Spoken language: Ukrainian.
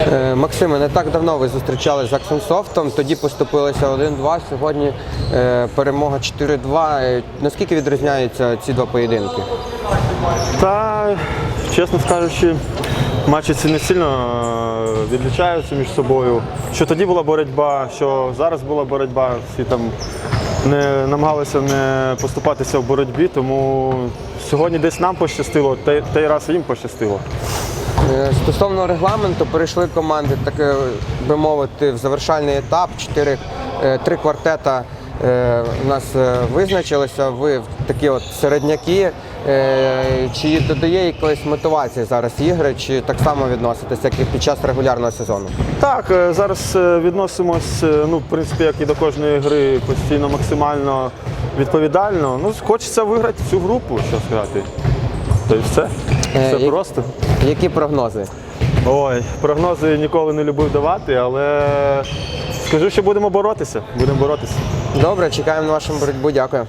Е, Максиме, не так давно ви зустрічалися з Аксенсофтом, тоді поступилися 1-2, сьогодні е, перемога 4-2. Е, Наскільки відрізняються ці два поєдинки? Та, чесно скажучи, матчі ці не сильно відлічаються між собою. Що тоді була боротьба, що зараз була боротьба, всі там не намагалися не поступатися в боротьбі, тому сьогодні десь нам пощастило, той, той раз їм пощастило. Е, Стосовно регламенту, перейшли команди, так е, би мовити, в завершальний етап. Чотири, е, три квартета у нас визначилися. Ви такі от середняки. Чи додає якоїсь мотивації зараз ігри, чи так само відноситесь, як і під час регулярного сезону? Так, зараз відносимось, ну, в принципі, як і до кожної гри, постійно максимально відповідально. Ну, хочеться виграти цю групу, що сказати. То і все. Все е, просто. Які прогнози? Ой, прогнози ніколи не любив давати, але скажу, що будемо боротися. Будемо боротися. Добре, чекаємо на вашу боротьбу. Дякую.